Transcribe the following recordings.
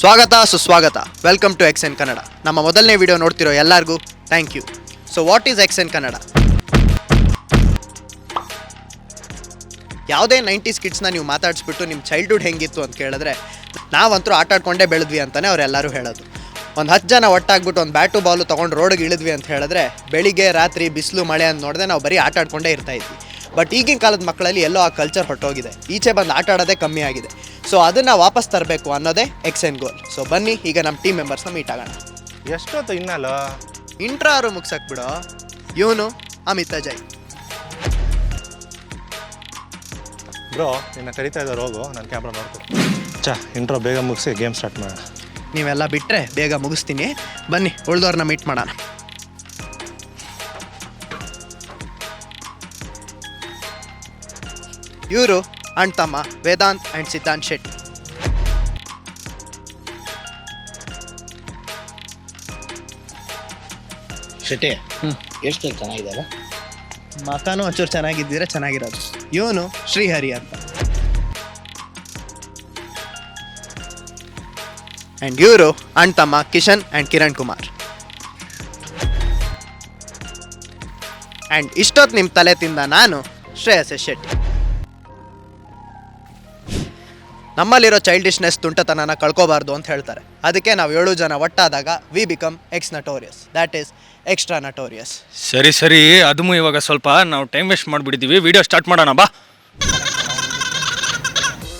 ಸ್ವಾಗತ, ಸುಸ್ವಾಗತ. Welcome to X N Kannada ನಮ್ಮ ಮೊದಲನೇ ವಿಡಿಯೋ ನೋಡ್ತಿರೋ ಎಲ್ಲರಿಗೂ thank you so what is X N Kannada ಯಾವುದೇ ನೈಂಟೀಸ್ ಕಿಡ್ಸ್ನ ನೀವು ಮಾತಾಡಿಸ್ಬಿಟ್ಟು ನಿಮ್ಮ ಚೈಲ್ಡ್ಹುಡ್ ಹೆಂಗಿತ್ತು ಅಂತ ಕೇಳಿದ್ರೆ ನಾವಂತರೂ ಆಟ ಆಡ್ಕೊಂಡೇ ಬೆಳೆದ್ವಿ ಅಂತಲೇ ಅವರೆಲ್ಲರೂ ಹೇಳೋದು. ಒಂದು ಹತ್ತು ಜನ ಒಟ್ಟಾಗ್ಬಿಟ್ಟು ಒಂದು ಬ್ಯಾಟು, ಬಾಲು ತೊಗೊಂಡು ರೋಡಿಗೆ ಇಳಿದ್ವಿ ಅಂತ ಹೇಳಿದ್ರೆ, ಬೆಳಿಗ್ಗೆ, ರಾತ್ರಿ, ಬಿಸಿಲು, ಮಳೆ ಅಂತ ನೋಡಿದ್ರೆ ನಾವು ಬರೀ ಆಟ ಆಡ್ಕೊಂಡೇ ಇರ್ತಾ ಇದ್ವಿ. ಬಟ್ ಈಗಿನ ಕಾಲದ ಮಕ್ಕಳಲ್ಲಿ ಎಲ್ಲೋ ಆ ಕಲ್ಚರ್ ಹೊಟ್ಟೋಗಿದೆ ಈಚೆ ಬಂದು ಆಟ ಆಡೋದೇ ಕಮ್ಮಿ ಆಗಿದೆ. ಸೊ ಅದನ್ನು ವಾಪಸ್ ತರಬೇಕು ಅನ್ನೋದೇ ಎಕ್ಸ್ ಎನ್ ಗೋಲ್ ಸೊ ಬನ್ನಿ ಈಗ ನಮ್ಮ ಟೀಮ್ ಮೆಂಬರ್ಸ್ನ ಮೀಟ್ ಆಗೋಣ. ಎಷ್ಟೊತ್ತು ಇನ್ನಲ್ಲ? ಮುಗ್ಸಕ್ಕೆ ಬಿಡು. ಇವನು ಅಮಿತಾ ಜೈ. ಬ್ರೋ ನಿನ್ನ ಕರಿತಾ ಇದ್ದಾರೆ ಹೋಗು ನಾನು ಕ್ಯಾಮ್ರಾ ನೋಡ್ತೀನಿ. ಚಾ ಇಂಟ್ರೋ ಬೇಗ ಮುಗಿಸಿ ಗೇಮ್ ಸ್ಟಾರ್ಟ್ ಮಾಡೋಣ. ನೀವೆಲ್ಲ ಬಿಟ್ಟರೆ ಬೇಗ ಮುಗಿಸ್ತೀನಿ. ಬನ್ನಿ ಉಳ್ದವ್ರನ್ನ ಮೀಟ್ ಮಾಡೋಣ. ಇವರು ಅಣ್ಣ ತಮ್ಮ ವೇದಾಂತ್ ಅಂಡ್ ಸಿದ್ಧಾಂತ್ ಶೆಟ್ಟಿ. ಶೆಟ್ಟಿ ಎಷ್ಟು ಚೆನ್ನಾಗಿದ್ದಾರೆ ಮಕಾನು ಒಂಚೂರು ಚೆನ್ನಾಗಿದ್ದೀರ? ಚೆನ್ನಾಗಿರೋದು. ಇವನು ಶ್ರೀಹರಿ ಅಂತ. ಆ್ಯಂಡ್ ಇವರು ಅಣ್ಣ ತಮ್ಮ ಕಿಶನ್ ಆ್ಯಂಡ್ ಕಿರಣ್ ಕುಮಾರ್. ಆ್ಯಂಡ್ ಇಷ್ಟೊತ್ತು ನಿಮ್ಮ ತಲೆ ತಿಂದ ನಾನು ಶ್ರೇಯಸ್ ಶೆಟ್ಟಿ. ನಮ್ಮಲ್ಲಿರೋ ಚೈಲ್ಡಿಶ್ನೆಸ್ ತುಂಟತನನ ಕಳ್ಕೋಬಾರ್ದು ಅಂತ ಹೇಳ್ತಾರೆ. ಅದಕ್ಕೆ ನಾವು ಏಳು ಜನ ಒಟ್ಟಾದಾಗ we become X notorious that is extra notorious ಸರಿ ಸರಿ. ಅದೂ ಇವಾಗ ಸ್ವಲ್ಪ ನಾವು ಟೈಮ್ ವೇಸ್ಟ್ ಮಾಡಿಬಿಟ್ಟಿದ್ದೀವಿ ವಿಡಿಯೋ ಸ್ಟಾರ್ಟ್ ಮಾಡೋಣ ಬಾ.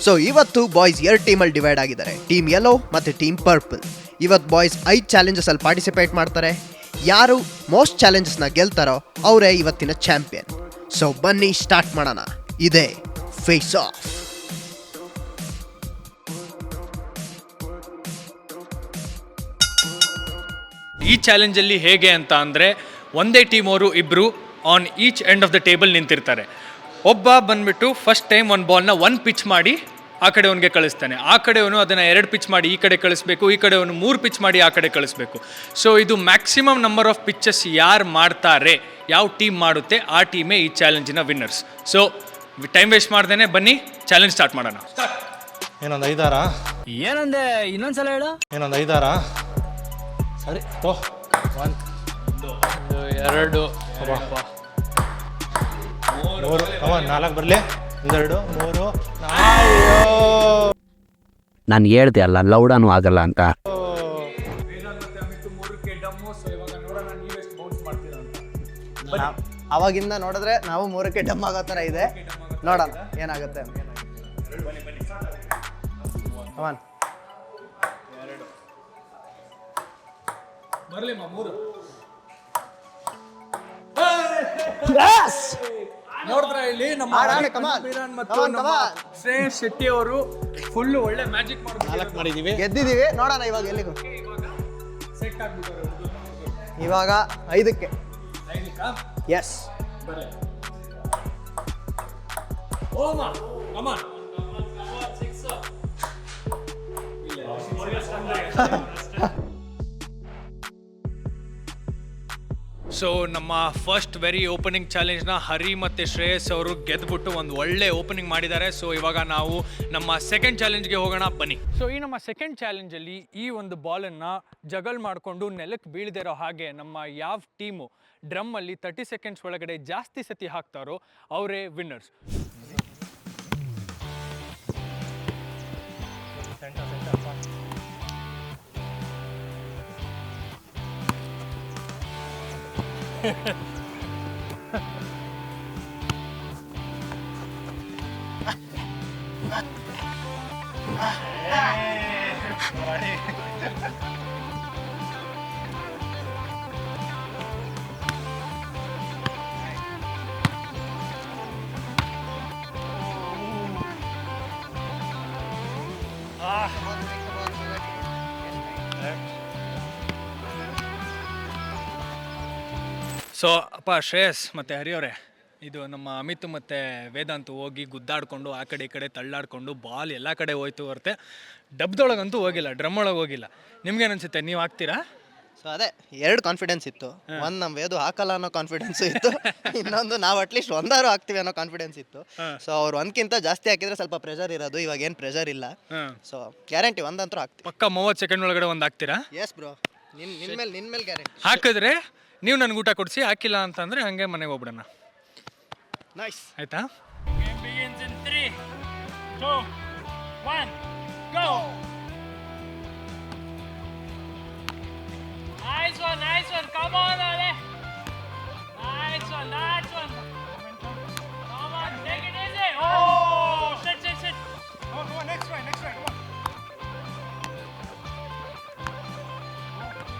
ಸೊ ಇವತ್ತು ಬಾಯ್ಸ್ ಎರಡು ಟೀಮಲ್ಲಿ ಡಿವೈಡ್ ಆಗಿದ್ದಾರೆ. ಟೀಮ್ ಯೆಲ್ಲೋ ಮತ್ತು ಟೀಮ್ ಪರ್ಪಲ್ ಇವತ್ತು ಬಾಯ್ಸ್ ಐದು ಚಾಲೆಂಜಸಲ್ಲಿ ಪಾರ್ಟಿಸಿಪೇಟ್ ಮಾಡ್ತಾರೆ. ಯಾರು ಮೋಸ್ಟ್ ಚಾಲೆಂಜಸ್ನ ಗೆಲ್ತಾರೋ ಅವರೇ ಇವತ್ತಿನ ಚಾಂಪಿಯನ್ ಸೊ ಬನ್ನಿ ಸ್ಟಾರ್ಟ್ ಮಾಡೋಣ. ಇದೇ ಫೇಸ್ ಆಫ್ ಈ ಚಾಲೆಂಜಲ್ಲಿ ಹೇಗೆ ಅಂತ ಅಂದರೆ ಒಂದೇ ಟೀಮ್ ಅವರು ಇಬ್ಬರು on each end of the table ನಿಂತಿರ್ತಾರೆ. ಒಬ್ಬ ಬಂದ್ಬಿಟ್ಟು ಫಸ್ಟ್ ಟೈಮ್ ಒಂದು ಬಾಲ್ನ ಒನ್ ಪಿಚ್ ಮಾಡಿ ಆ ಕಡೆ ಅವನಿಗೆ ಕಳಿಸ್ತಾನೆ. ಆ ಕಡೆಯವನು ಅದನ್ನು ಎರಡು ಪಿಚ್ ಮಾಡಿ ಈ ಕಡೆ ಕಳಿಸ್ಬೇಕು ಈ ಕಡೆಯವನು ಮೂರು ಪಿಚ್ ಮಾಡಿ ಆ ಕಡೆ ಕಳಿಸ್ಬೇಕು. ಸೊ ಇದು ಮ್ಯಾಕ್ಸಿಮಮ್ ನಂಬರ್ ಆಫ್ ಪಿಚ್ಚಸ್ ಯಾರು ಮಾಡ್ತಾರೆ ಯಾವ ಟೀಮ್ ಮಾಡುತ್ತೆ ಆ ಟೀಮೇ ಈ ಚಾಲೆಂಜಿನ ವಿನ್ನರ್ಸ್ ಸೊ ಟೈಮ್ ವೇಸ್ಟ್ ಮಾಡ್ದೇನೆ ಬನ್ನಿ ಚಾಲೆಂಜ್ ಸ್ಟಾರ್ಟ್ ಮಾಡೋಣ. ಏನೊಂದು ಐದಾರ? ಏನಂದೆ ಇನ್ನೊಂದ್ಸಲ ಹೇಳು. ಏನೊಂದು ಐದಾರ? ಸರಿ ತೋ. ಒನ್ ಎರಡು ಮೂರು ಅವ ನಾಲ್ಕು ಬರಲಿ. ಒಂದೆರಡು ಮೂರು. ನಾನು ಹೇಳ್ದೆ ಅಲ್ಲ ಲೌಡಾನು ಆಗಲ್ಲ ಅಂತ. ಅವಾಗಿಂದ ನೋಡಿದ್ರೆ ನಾವು ಮೂರಕ್ಕೆ ಡಮ್ ಆಗೋ ಥರ ಇದೆ. ನೋಡೋಣ ಏನಾಗುತ್ತೆ. ಅಂತ ಮೂರು. ನೋಡಿದ್ರ ಇಲ್ಲಿ ನಮ್ಮ come ಮತ್ತು ನಮ್ಮ. ಶ್ರೇಯಸ್ ಶೆಟ್ಟಿ ಅವರು ಫುಲ್ ಒಳ್ಳೆ ಮ್ಯಾಜಿಕ್ ನಾಲ್ಕು ಮಾಡಿದ್ದೀವಿ ಗೆದ್ದಿದ್ದೀವಿ ನೋಡೋಣ ಇವಾಗ ಎಲ್ಲಿಗೂ ಇವಾಗ ಐದಕ್ಕೆ ಎಸ್ ಸೊ ನಮ್ಮ ಫಸ್ಟ್ ವೆರಿ ಓಪನಿಂಗ್ ಚಾಲೆಂಜ್ನ ಹರಿ ಮತ್ತು ಶ್ರೇಯಸ್ ಅವರು ಗೆದ್ದುಬಿಟ್ಟು ಒಂದು ಒಳ್ಳೆ ಓಪನಿಂಗ್ ಮಾಡಿದ್ದಾರೆ. ಸೊ ಇವಾಗ ನಾವು ನಮ್ಮ ಸೆಕೆಂಡ್ ಚಾಲೆಂಜ್ಗೆ ಹೋಗೋಣ. ಬನ್ನಿ. ಸೊ ಈ ನಮ್ಮ ಸೆಕೆಂಡ್ ಚಾಲೆಂಜಲ್ಲಿ ಈ ಒಂದು ಬಾಲನ್ನು ಜಗಲ್ ಮಾಡಿಕೊಂಡು ನೆಲಕ್ಕೆ ಬೀಳದಿರೋ ಹಾಗೆ ನಮ್ಮ ಯಾವ ಟೀಮು ಡ್ರಮ್ಮಲ್ಲಿ ತರ್ಟಿ ಸೆಕೆಂಡ್ಸ್ ಒಳಗಡೆ ಜಾಸ್ತಿ ಸತಿ ಹಾಕ್ತಾರೋ ಅವರೇ ವಿನ್ನರ್ಸ್ えー、悪い。ಸೊ ಅಪ್ಪ ಶ್ರೇಯಸ್ ಮತ್ತು ಹರಿಯವರೇ ಇದು ನಮ್ಮ ಅಮಿತ್ ಮತ್ತು ವೇದಾಂತ್ ಹೋಗಿ ಗುದ್ದಾಡ್ಕೊಂಡು ಆ ಕಡೆ ಈ ಕಡೆ ತಳ್ಳಾಡ್ಕೊಂಡು ಬಾಲ್ ಎಲ್ಲ ಕಡೆ ಹೋಯ್ತು ಹೊರತೆ. ಡಬ್ದೊಳಗಂತೂ ಹೋಗಿಲ್ಲ ಡ್ರಮ್ ಒಳಗೆ ಹೋಗಿಲ್ಲ. ನಿಮ್ಗೇನು ಅನ್ಸುತ್ತೆ ನೀವು ಹಾಕ್ತೀರಾ? ಸೊ ಅದೇ ಎರಡು ಕಾನ್ಫಿಡೆನ್ಸ್ ಇತ್ತು. ಒಂದು ನಮ್ಮ ವೇದು ಹಾಕಲ್ಲ ಅನ್ನೋ ಕಾನ್ಫಿಡೆನ್ಸ್ ಇತ್ತು. ಇನ್ನೊಂದು ನಾವು ಅಟ್ಲೀಸ್ಟ್ ಒಂದಾರು ಹಾಕ್ತೀವಿ ಅನ್ನೋ ಕಾನ್ಫಿಡೆನ್ಸ್ ಇತ್ತು. ಸೊ ಅವ್ರು ಒಂದ್ಕಿಂತ ಜಾಸ್ತಿ ಹಾಕಿದ್ರೆ ಸ್ವಲ್ಪ ಪ್ರೆಷರ್ ಇರೋದು ಇವಾಗ ಏನು ಪ್ರೆಷರ್ ಇಲ್ಲ. ಸೊ ಗ್ಯಾರಂಟಿ ಒಂದಂತೂ ಹಾಕ್ತೀವಿ. ಪಕ್ಕ ಮೂವತ್ತು ಸೆಕೆಂಡ್ ಒಳಗಡೆ ಒಂದು ಹಾಕ್ತೀರಾ? ಎಸ್ ಬ್ರೋ ನಿನ್ ನಿನ್ ಮೇಲೆ ನಿನ್ ಮೇಲೆ ಗ್ಯಾರಂಟಿ ಹಾಕಿದ್ರೆ ನೀವು ನನಗೆ ಊಟ ಕೊಡಿಸಿ ಹಾಕಿಲ್ಲ ಅಂತಂದರೆ ಹಾಗೆ ಮನೆಗೆ ಹೋಗ್ಬಿಡೋಣ ನೈಸ್ ಆಯ್ತಾ Nice one, nice one. Come on, Ale. Nice one, nice one. Come on, take it easy. Oh, shit, shit, shit. Oh, come on, next one, next one. Come on.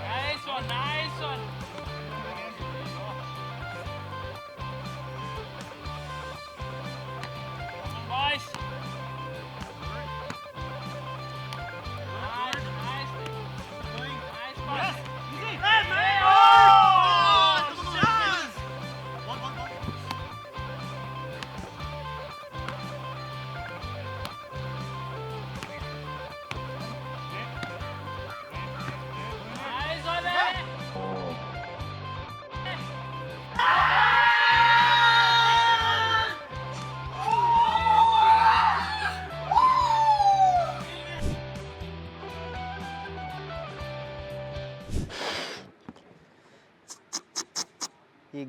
Nice one, nice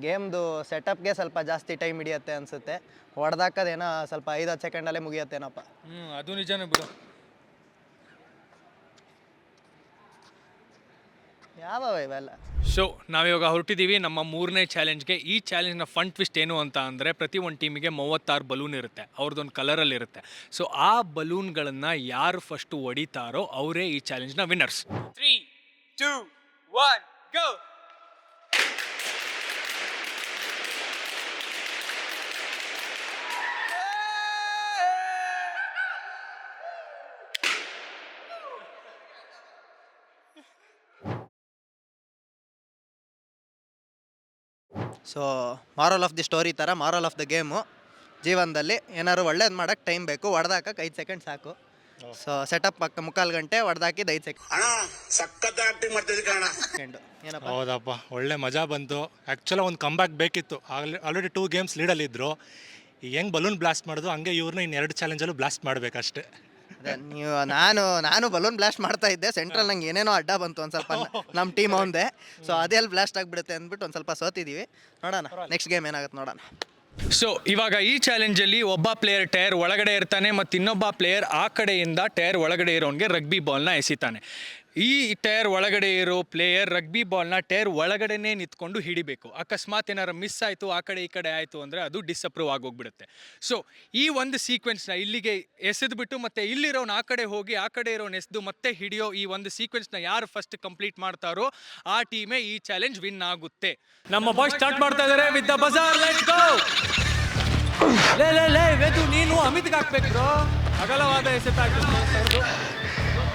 ಗೇಮ್ದು ಸೆಟಪ್ಗೆ ಸ್ವಲ್ಪ ಜಾಸ್ತಿ time ಹಿಡಿಯುತ್ತೆ ಅನಿಸುತ್ತೆ. ಹೊಡೆದಾಕೋದೇನೋ ಸ್ವಲ್ಪ ಐದು ಹತ್ತು ಸೆಕೆಂಡಲ್ಲೇ ಮುಗಿಯತ್ತೇನಪ್ಪ. ಹ್ಞೂ ಅದು ನಿಜನೇ ಬಿಡು. ಯಾವ ಇವೆಲ್ಲ? ಸೊ ನಾವಿವಾಗ ಹೊರಟಿದ್ದೀವಿ ನಮ್ಮ ಮೂರನೇ ಚಾಲೆಂಜ್ಗೆ ಈ ಚಾಲೆಂಜ್ನ ಫನ್ ಟ್ವಿಸ್ಟ್ ಏನು ಅಂತ ಅಂದರೆ ಪ್ರತಿ ಒಂದು ಟೀಮಿಗೆ ಮೂವತ್ತಾರು ಬಲೂನ್ ಇರುತ್ತೆ. ಅವ್ರದ್ದೊಂದು ಕಲರಲ್ಲಿ ಇರುತ್ತೆ. ಸೊ ಆ ಬಲೂನ್ಗಳನ್ನು ಯಾರು ಫಸ್ಟು ಹೊಡಿತಾರೋ ಅವರೇ ಈ ಚಾಲೆಂಜ್ನ winners three two one go. So moral of the story ಥರ ಮಾರಲ್ ಆಫ್ ದ ಗೇಮು ಜೀವನದಲ್ಲಿ ಏನಾದ್ರು ಒಳ್ಳೇದು ಮಾಡೋಕ್ಕೆ ಟೈಮ್ ಬೇಕು ಹೊಡೆದಾಕಕ್ಕೆ ಐದು ಸೆಕೆಂಡ್ ಸಾಕು. ಸೊ ಸೆಟಪ್ ಪಕ್ಕ ಮುಕ್ಕಾಲು ಗಂಟೆ ಹೊಡೆದಾಕಿದ್ದು ಐದು ಅಣ್ಣ ಸಖತ್ ಆಕ್ಟಿಂಗ್ ಮಾಡ್ತಿದ್ದೆ ಕಣ ಸೆಕೆಂಡು ಏನಪ್ಪ? ಹೌದಪ್ಪ ಒಳ್ಳೆ ಮಜಾ ಬಂತು. ಆ್ಯಕ್ಚುಲಿ ಒಂದು ಕಂಬ್ಯಾಕ್ ಬೇಕಿತ್ತು. ಆಲ್ರೆಡಿ ಟೂ ಗೇಮ್ಸ್ ಲೀಡಲ್ಲಿದ್ದರು ಈಗ ಹೆಂಗೆ ಬಲೂನ್ ಬ್ಲಾಸ್ಟ್ ಮಾಡೋದು ಹಂಗೆ ಇವ್ರನ್ನ ಇನ್ನು ಎರಡು ಚಾಲೆಂಜಲ್ಲೂ ಬ್ಲಾಸ್ಟ್ ಮಾಡಬೇಕಷ್ಟೇ. ಅದೇ ನೀವು ನಾನು ನಾನು ಬಲೂನ್ ಬ್ಲಾಸ್ಟ್ ಮಾಡ್ತಾ ಇದ್ದೆ. ಸೆಂಟ್ರಲ್ ನಂಗೆ ಏನೇನೋ ಅಡ್ಡ ಬಂತು ಒಂದು ಸ್ವಲ್ಪ ನಮ್ಮ ಟೀಮ್ ಅವಂದೆ ಸೊ ಅದೆಲ್ಲಿ ಬ್ಲಾಸ್ಟ್ ಆಗಿಬಿಡುತ್ತೆ ಅಂದ್ಬಿಟ್ಟು ಒಂದು ಸ್ವಲ್ಪ ಸೋತಿದ್ದೀವಿ ನೋಡೋಣ ನೆಕ್ಸ್ಟ್ ಗೇಮ್ ಏನಾಗುತ್ತೆ ನೋಡೋಣ. ಸೊ ಇವಾಗ ಈ ಚಾಲೆಂಜಲ್ಲಿ ಒಬ್ಬ ಪ್ಲೇಯರ್ ಟೈರ್ ಒಳಗಡೆ ಇರ್ತಾನೆ ಮತ್ತು ಇನ್ನೊಬ್ಬ ಪ್ಲೇಯರ್ ಆ ಕಡೆಯಿಂದ ಟೈರ್ ಒಳಗಡೆ ಇರೋನ್ಗೆ ರಗ್ಬಿ ಬಾಲ್ನ ಎಸಿತಾನೆ. ಈ ಟೈರ್ ಒಳಗಡೆ ಇರೋ ಪ್ಲೇಯರ್ ರಗ್ಬಿ ಬಾಲ್ನ ಟೈರ್ ಒಳಗಡೆನೇ ನಿಂತ್ಕೊಂಡು ಹಿಡಿಬೇಕು. ಅಕಸ್ಮಾತ್ ಏನಾರು ಮಿಸ್ ಆಯಿತು, ಆ ಕಡೆ ಈ ಕಡೆ ಆಯಿತು ಅಂದರೆ ಅದು ಡಿಸಪ್ರೂವ್ ಆಗೋಗ್ಬಿಡುತ್ತೆ. ಸೊ ಈ ಒಂದು ಸೀಕ್ವೆನ್ಸ್ನ ಇಲ್ಲಿಗೆ ಎಸೆದ್ಬಿಟ್ಟು ಮತ್ತೆ ಇಲ್ಲಿರೋನು ಆ ಕಡೆ ಹೋಗಿ, ಆ ಕಡೆ ಇರೋನು ಎಸೆದು ಮತ್ತೆ ಹಿಡಿಯೋ ಈ ಒಂದು ಸೀಕ್ವೆನ್ಸ್ನ ಯಾರು ಫಸ್ಟ್ ಕಂಪ್ಲೀಟ್ ಮಾಡ್ತಾರೋ, ಆ ಟೀಮೇ ಈ ಚಾಲೆಂಜ್ ವಿನ್ ಆಗುತ್ತೆ. ನಮ್ಮ ಬಾಯ್ ಸ್ಟಾರ್ಟ್ ಮಾಡ್ತಾ ಇದಾರೆ with the bazaar let's go ಲೇ ಲೇ ಲೇ, ವೇದು, ನೀನು ಅಮಿತ್ಗೆ ಹಾಕ್ಬೇಕು ಅಗಲವಾದ ಎಸೆತ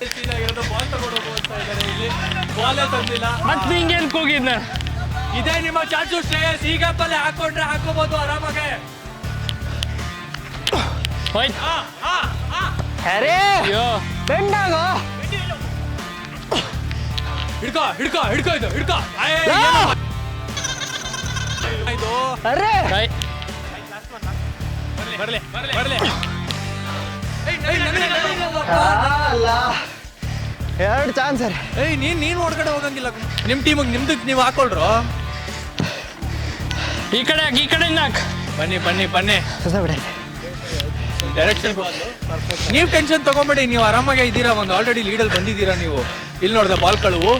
ಬಾಲ್ ಇದ್ದಾರೆ ಇಲ್ಲಿ ತಂದಿಲ್ಲ ಮತ್ ನಿಂಗೇನ್ ಕೂಗಿದ್ನ? ಇದೇ ನಿಮ್ಮ ಚಾನ್ಸು ಶ್ರೇಯಸ್ ಈಗ ಪಲ್ಲೆ ಹಾಕೊಂಡ್ರೆ ಹಾಕೋಬಹುದು ಆರಾಮಾಗೆ. ಹೋಯ್ತು ಅರೆ ಅಯ್ಯೋ. ಬೆಂಡಾಗೋ? ಹಿಡ್ಕೋ ಹಿಡ್ಕೋ ಹಿಡ್ಕೋ ಇದು ಹಿಡ್ಕೋ. ಅರೇ ಬರ್ಲಿ ಬರ್ಲಿ ಅಲ್ಲ ಎರಡು ಚಾನ್ಸ್ ಸರ್. ಏಯ್ ನೀನ್ ನೀನ್ ಹೊರಗಡೆ ಹೋಗಂಗಿಲ್ಲ. ನಿಮ್ ಟೀಮಿಗೆ ನಿಮ್ದು ನೀವು ಹಾಕೊಳ್ರು. ಈ ಕಡೆ ಹಾಕಿ ಈ ಕಡೆಯಿಂದ ಹಾಕ್. ಬನ್ನಿ ಬನ್ನಿ ಬನ್ನಿ. ಬಿಡಿ. ಡೈರೆಕ್ಷನ್ ನೀವು ಟೆನ್ಷನ್ ತಗೊಂಬೇಡಿ ನೀವು ಆರಾಮಾಗಿ ಇದ್ದೀರಾ ಒಂದು ಆಲ್ರೆಡಿ ಲೀಡಲ್ಲಿ ಬಂದಿದ್ದೀರಾ ನೀವು. ಇಲ್ಲಿ ನೋಡಿದೆ ಬಾಲ್ ಕಳುವು.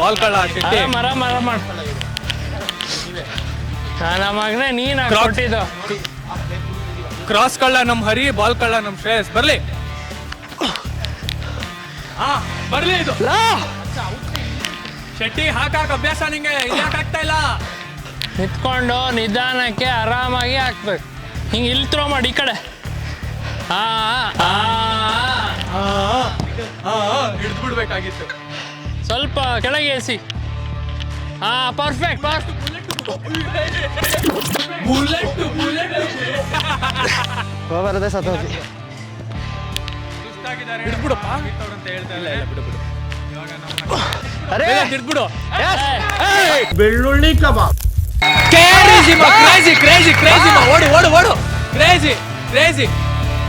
ಬಾಲ್ ಕಳ ಹಾಕಿ ಆರಾಮ ಆರಾಮ ಮಗನೇ ನೀನ್ ಹಾಕ್ Crocs. ಕೊಟ್ಟಿದ್ದು ಕ್ರಾಸ್ ಕಳ್ಳ ನಮ್ಮ ಹರಿ ಬಾಲ್ ಕಳ್ಳ ನಮ್ಮ ಶ್ರೇಯಸ್. ಬರ್ಲಿ. ಹಾ ಬರ್ಲಿ ಇದು. ಶೆಟ್ಟಿ ಹಾಕಾಕ ಅಭ್ಯಾಸ ನಿಂಗೆ. ಇದಕ್ಕೆ ಆಗ್ತಾ ಇಲ್ಲ? ನಿಂತ್ಕೊಂಡು ನಿಧಾನಕ್ಕೆ ಆರಾಮಾಗಿ ಹಾಕ್ಬೇಕು. ಹಿಂಗೆ ಇಲ್ಲಿ ತ್ರೋ ಮಾಡಿ ಈ ಕಡೆ. ಹಾಂ ಹಿಡಿದ್ಬಿಡ್ಬೇಕಾಗಿತ್ತು. ಸ್ವಲ್ಪ ಕೆಳಗೆ ಎಸಿ. ಹಾಂ ಪರ್ಫೆಕ್ಟ್ ಪರ್ಫೆಕ್ಟ್ ಬುಲೆಟ್ ಬುಲೆಟ್ ಬರದೆ ಸತ್ತೋಗಿ ಹಿಡಿದ್ಬಿಡಪ್ಪ ಅಂತ ಹೇಳ್ತಾ ಇಲ್ಲ ಇಲ್ಲ ಬಿಡು ಬಿಡು ಅರೆ ಹಿಡಿದ್ಬಿಡು ಬೆಳ್ಳುಳ್ಳಿ ಕಬಾಬ್ ಕ್ರೇಜಿ ಕ್ರೇಜಿ ಕ್ರೇಜಿ ಕ್ರೇಜಿ ಓಡು ಓಡು ಓಡು. ಕ್ರೇಜಿ ಕ್ರೇಜಿ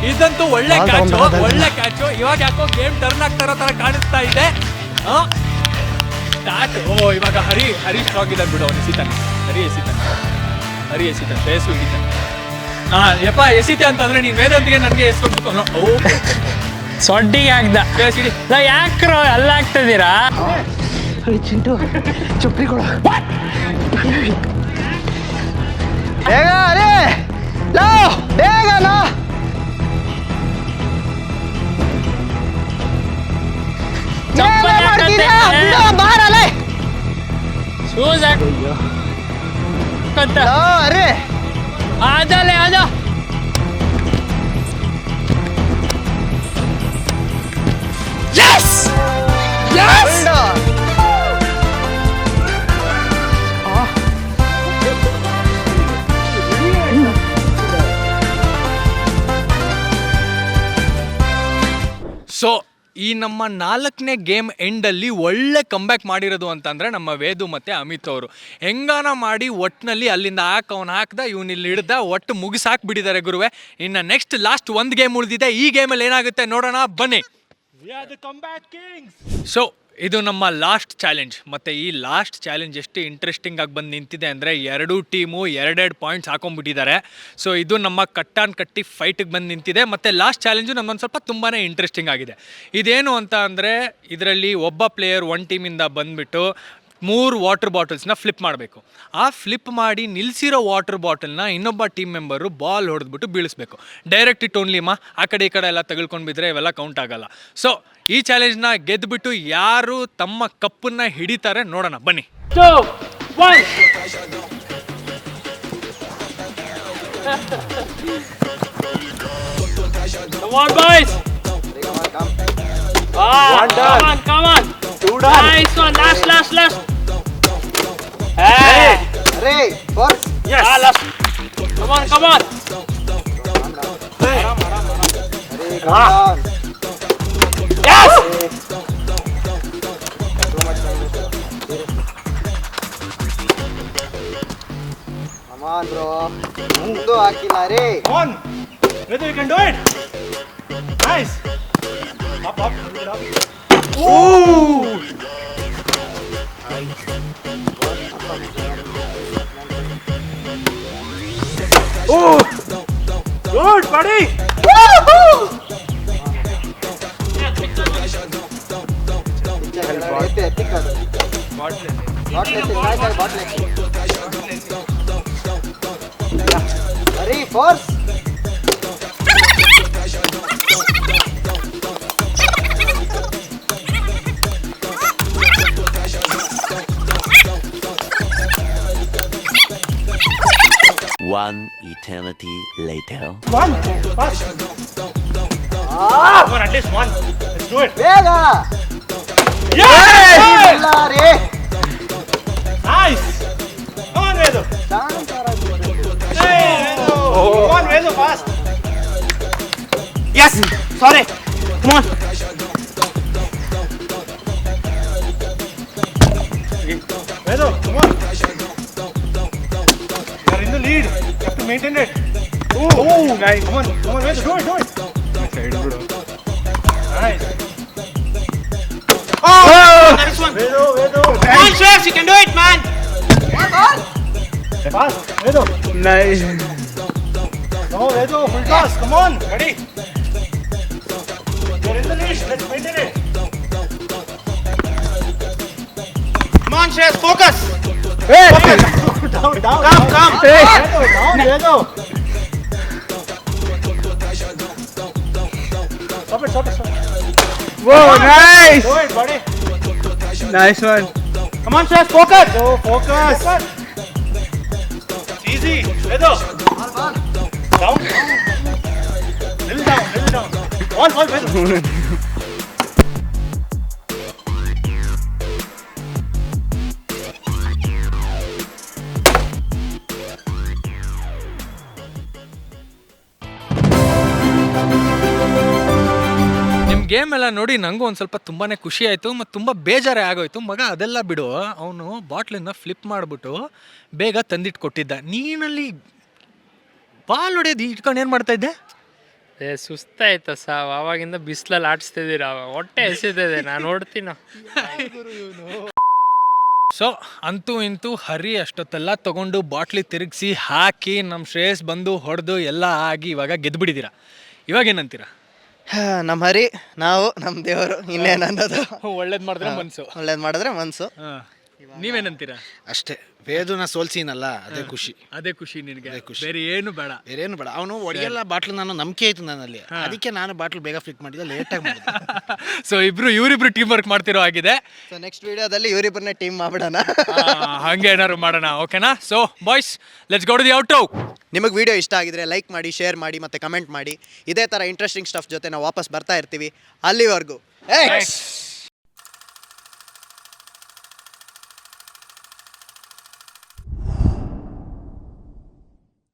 ಇದಂತೂ ಒಳ್ಳೆ ಕ್ಯಾಚ್ ಒಳ್ಳೆ ಕ್ಯಾಚು ಇವಾಗ ಯಾಕೋ ಗೇಮ್ ಟರ್ನ್ ಆಗ್ತಾರೋ ತರ ಕಾಣಿಸ್ತಾ ಇದೆ. ಸ್ಟಾರ್ಟ್ ಓ ಇವಾಗ ಹರಿ ಹರಿ ಸ್ಟ್ರಾಂಗ್ ಇದ್ದಾನೆ ಬಿಡು ಅವನು ಎಸಿತಾನೆ ಹರಿ ಎಸಿತ ಹರಿ ಎಸಿತಾನೆ ಬೇಸು ಹಿಡಿತಾನೆ ಹಾ ಯಪ್ಪ ಎಸಿತೆ ಅಂತಂದ್ರೆ ನೀನ್ ವೇದಂತಿಗೆ ನನಗೆ ಎಸ್ಕೊಂಡು ಓ. ಸೊಡ್ಡಿಗೆ ಹಾಕ್ದ ಬೇಸ್ ಹಿಡಿ ನಾ ಯಾಕ್ರೋ ಎಲ್ಲ ಹಾಕ್ತಿದ್ದೀರಾ ಬೇಗ ಅರೆ ಲೋ ಬೇಗ ಲೋ. ಚಪ್ಪಲ್ ಮಾಡ್ತೀರಾ? ಬಾರ ಬಿಡು, ಬಾರಲೆ. ಶೂಸ್ ಹಾಕ್ ಕತ್ತ ಲೋ, ಅರೆ ಆಜಾಲೆ ಆಜಾ ಬಿಡು. ಸೊ ಈ ನಮ್ಮ ನಾಲ್ಕನೇ ಗೇಮ್ ಎಂಡಲ್ಲಿ ಒಳ್ಳೆ ಕಂಬ್ಯಾಕ್ ಮಾಡಿರೋದು ಅಂತಂದರೆ ನಮ್ಮ ವೇದು ಮತ್ತು ಅಮಿತ್ ಅವರು. ಹೆಂಗಾನ ಮಾಡಿ ಒಟ್ಟಿನಲ್ಲಿ ಅಲ್ಲಿಂದ ಹಾಕ್ ಅವ್ನು ಹಾಕ್ದ ಇವ್ನು ಇಲ್ಲಿ ಹಿಡ್ದ ಒಟ್ಟು ಮುಗಿಸಾಕ್ ಬಿಟ್ಟಿದ್ದಾರೆ ಗುರುವೆ. ಇನ್ನು ನೆಕ್ಸ್ಟ್ ಲಾಸ್ಟ್ ಒಂದು ಗೇಮ್ ಉಳಿದಿದೆ. ಈ ಗೇಮಲ್ಲಿ ಏನಾಗುತ್ತೆ ನೋಡೋಣ. ಬನ್ನಿ. ಸೊ ಇದು ನಮ್ಮ ಲಾಸ್ಟ್ ಚಾಲೆಂಜ್ ಮತ್ತು ಈ ಲಾಸ್ಟ್ ಚಾಲೆಂಜ್ ಎಷ್ಟು ಇಂಟ್ರೆಸ್ಟಿಂಗ್ ಆಗಿ ಬಂದು ನಿಂತಿದೆ ಅಂದರೆ ಎರಡೂ ಟೀಮು ಎರಡೆರಡು ಪಾಯಿಂಟ್ಸ್ ಹಾಕೊಂಡ್ಬಿಟ್ಟಿದ್ದಾರೆ. ಸೊ ಇದು ನಮ್ಮ ಕಟ್ಟಾನ್ ಕಟ್ಟಿ ಫೈಟಿಗೆ ಬಂದು ನಿಂತಿದೆ. ಮತ್ತು ಲಾಸ್ಟ್ ಚಾಲೆಂಜು ನಮ್ಮೊಂದು ಸ್ವಲ್ಪ ತುಂಬಾ ಇಂಟ್ರೆಸ್ಟಿಂಗ್ ಆಗಿದೆ. ಇದೇನು ಅಂತ ಅಂದರೆ ಇದರಲ್ಲಿ ಒಬ್ಬ ಪ್ಲೇಯರ್ ಒನ್ ಟೀಮಿಂದ ಬಂದುಬಿಟ್ಟು ಮೂರು ವಾಟರ್ ಬಾಟಲ್ಸ್ನ ಫ್ಲಿಪ್ ಮಾಡಬೇಕು. ಆ ಫ್ಲಿಪ್ ಮಾಡಿ ನಿಲ್ಲಿಸಿರೋ ವಾಟರ್ ಬಾಟಲ್ನ ಇನ್ನೊಬ್ಬ ಟೀಮ್ ಮೆಂಬರು ಬಾಲ್ ಹೊಡೆದ್ಬಿಟ್ಟು ಬೀಳಿಸ್ಬೇಕು. ಡೈರೆಕ್ಟ್ ಇಟ್ ಓನ್ಲಿ ಮಾ. ಆ ಕಡೆ ಈ ಕಡೆ ಎಲ್ಲ ತೆಗೆದುಕೊಂಡು ಬಿದ್ದರೆ ಇವೆಲ್ಲ ಕೌಂಟ್ ಆಗಲ್ಲ. ಸೊ ಈ ಚಾಲೆಂಜ್ನ ಗೆದ್ದುಬಿಟ್ಟು ಯಾರು ತಮ್ಮ ಕಪ್ಪನ್ನ ಹಿಡಿತಾರೆ ನೋಡೋಣ ಬನ್ನಿ. One Come on. Ah, come on, Yes. Ah, last. Come on, come on. Ah. Yes. Aman bro ಮುಂದು ಹಾಕಿಲ್ಲ ರೇ on whether you can do it nice up ಅರೆ force One eternity later. One. Fast. Ah! Come on, at least one. Let's do it. ಬೇಗ Yes! Nice! Come on, Vedu. Hey, Vedu. Come on, Vedu, fast. Yes! Sorry. Come on. Vedu, come on. You are in the lead. You have to maintain it. Oh, nice. Come on, come on, Vedu. Do it, do it. Nice. Oh, nice one. Vedu, Vedu. Come on, Shreyas, you can do it, man. Fast, Vedu. Nice. No, Vedu, full toss. Come on, ready. You're in the lead. Let's maintain it. Come on, Shreyas, focus. Hey. Focus. down, down. Come, come. Hey. Down, Vedu. Stop it, stop it, stop it. Whoa, nice! Do it, buddy. Nice one. Come on, Shreyas, focus. Oh, focus. Easy. Edo. Down. Little down, little down. Ball, ball, ball. Game ಎಲ್ಲ ನೋಡಿ ನನಗೂ ಒಂದು ಸ್ವಲ್ಪ ತುಂಬಾ ಖುಷಿ ಆಯಿತು ಮತ್ತು ತುಂಬ ಬೇಜಾರೇ ಆಗೋಯ್ತು. ಮಗ ಅದೆಲ್ಲ ಬಿಡು. ಅವನು ಬಾಟ್ಲನ್ನ ಫ್ಲಿಪ್ ಮಾಡಿಬಿಟ್ಟು ಬೇಗ ತಂದಿಟ್ಟು ಕೊಟ್ಟಿದ್ದ. ನೀನಲ್ಲಿ ಬಾಲ್ ಹೊಡೆಯೋದು ಇಟ್ಕೊಂಡು ಏನು ಮಾಡ್ತಾ ಇದ್ದೆ? ಏ ಸುಸ್ತಾಯ್ತ ಸಾವ್. ಅವಾಗಿಂದ ಬಿಸಿಲಲ್ಲಿ ಆಡಿಸ್ತಿದ್ದೀರಾ ಹೊಟ್ಟೆ ಎಸಿದಿದೆ ನಾನು ನೋಡ್ತೀನ ಸೊ ಅಂತೂ ಇಂತೂ ಹರಿ ಅಷ್ಟೊತ್ತೆಲ್ಲ ತಗೊಂಡು ಬಾಟ್ಲಿ ತಿರುಗಿಸಿ ಹಾಕಿ ನಮ್ಮ ಶ್ರೇಯಸ್ ಬಂದು ಹೊಡೆದು ಎಲ್ಲ ಆಗಿ ಇವಾಗ ಗೆದ್ದುಬಿಟ್ಟಿದ್ದೀರಾ ಇವಾಗ ಏನಂತೀರಾ? ನಮ್ಮ ಹರಿ ನಾವು ನಮ್ಮ ದೇವರು ಇನ್ನೇನು ಅನ್ನೋದು. ಒಳ್ಳೇದು ಮಾಡಿದ್ರೆ ಮನ್ಸು. ಒಳ್ಳೇದು ಮಾಡಿದ್ರೆ ಮನಸ್ಸು ನೀವೇನಂತೀರಾ? ಅಷ್ಟೇ. ವೇದನ ಸೋಲ್ಸಿನಲ್ಲ ಅದೇ ಖುಷಿ. ಅದೇ ಖುಷಿ ನಿನಗೆ. ಬೇರೆ ಏನು ಬೇಡ. ಬೇರೆ ಏನು ಬೇಡ. ಅವನು ಒಡೆಯಲ್ಲ ಬಾಟ್ಲು ನಾನು ನಂಬಿಕೆ ಆಯ್ತು ನನ್ನಲ್ಲಿ. ಅದಕ್ಕೆ ನಾನು ಬಾಟ್ಲ್ ಬೇಗ ಫ್ಲಿಕ್ ಮಾಡಿದ್ದೆ ಲೇಟಾಗಿ ಮಾಡಿದ್ದೆ ಸೊ ಇಬ್ರು ಇವರಿಬ್ರು ಟೀಮ್ ವರ್ಕ್ ಮಾಡ್ತಿರೋ ಆಗಿದೆ ಸೊ ನೆಕ್ಸ್ಟ್ ವಿಡಿಯೋದಲ್ಲಿ ಇವರಿಬ್ಬರನ್ನ ಟೀಮ್ ಮಾಡ್ಬಿಡೋಣ. ಆ, ಹಂಗೆ ಏನಾದ್ರು ಮಾಡೋಣ ಓಕೆನಾ? So boys let's go to the out ನಿಮಗೆ ವಿಡಿಯೋ ಇಷ್ಟ ಆಗಿದ್ರೆ ಲೈಕ್ ಮಾಡಿ ಶೇರ್ ಮಾಡಿ ಮತ್ತೆ ಕಮೆಂಟ್ ಮಾಡಿ. ಇದೇ ಥರ ಇಂಟ್ರೆಸ್ಟಿಂಗ್ ಸ್ಟಫ್ ಜೊತೆ ನಾವು ವಾಪಸ್ ಬರ್ತಾ ಇರ್ತೀವಿ. ಅಲ್ಲಿವರೆಗೂ. ಏ